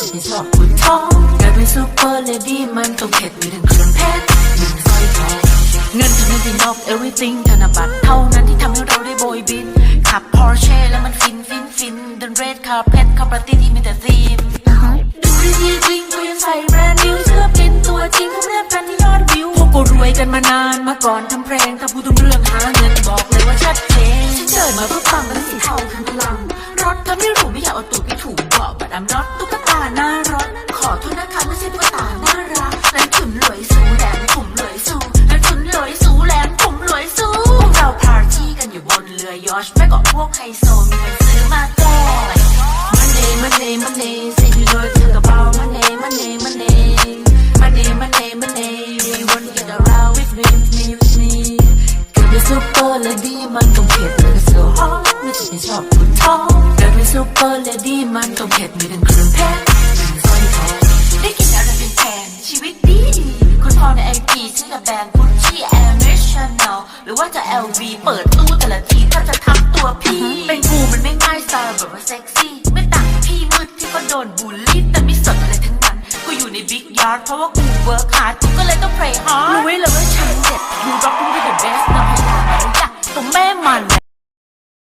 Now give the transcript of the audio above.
กลายเป็นซูเปอร์เลดี้มันต้องเผ็ดมีทั้งเครื่องเพชรมีทั้งสร้อยทองเงินทำให้ดีนอก everything ธนบัตรเท่านั้นที่ทำให้เราได้โบยบิน ขับพอร์เช่แล้วมันฟินฟินฟินเดินเรดคาร์เพชรคาปาร์ตี้ที่มีแต่ธีมดูดีจริงกูยังใส่แบรนด์นิวเสื้อเป็นตัวจริงเขาแนบกันที่ยอดวิวพวกกูรวยกันมานานมาก่อนทำเพลงทำพูดทุกเรื่องหาเงินบอกเลยว่าชัดเจนฉันเกิมาเพื่อฟังมันสีเทาคือพลังรถทำไม่รู้ไม่อยากเอาตัวไปถูเกาะดอัมรถตุ๊ก ยอชต์ไม่ก็พวกไฮโซมีเงินซื้อมาแก้ Monday, Monday, Monday, say you know talk about Monday, Monday, Monday, Monday, Monday, Money We want to get around with me, with me, with me. เกิดเป็นซูเปอร์เลดี้มันต้องเผ็ดแล้วก็เสือฮอตไม่ใช่ชอบคุณท้องเกิดเป็นซูเปอร์เลดี้มันต้องเผ็ดมีทั้งเครื่องเพชรมีทั้งสร้อยทองได้กินอะไรเป็นแพงชีวิตดีคนพอในไอจีชื่อกับแบรนด์กุชชี่แอร์เมชั่นแนลหรือว่าจะ LV เปิดตู้แต่ละ พี่ เป็นกูมันไม่ง่ายสไตล์แบบว่าเซ็กซี่ ไม่ต่างจากพี่มืดที่ก็โดนบูลลี่แต่ไม่สนอะไรทั้งนั้น กูอยู่ในบิ๊กยาร์ดเพราะว่ากูเวิร์คฮาร์ดกูก็เลยต้องเพลย์ฮาร์ดรู้ไว้เลยว่าฉันเด็ดยูร็อกกูเป็น the best นะพยายามอะไร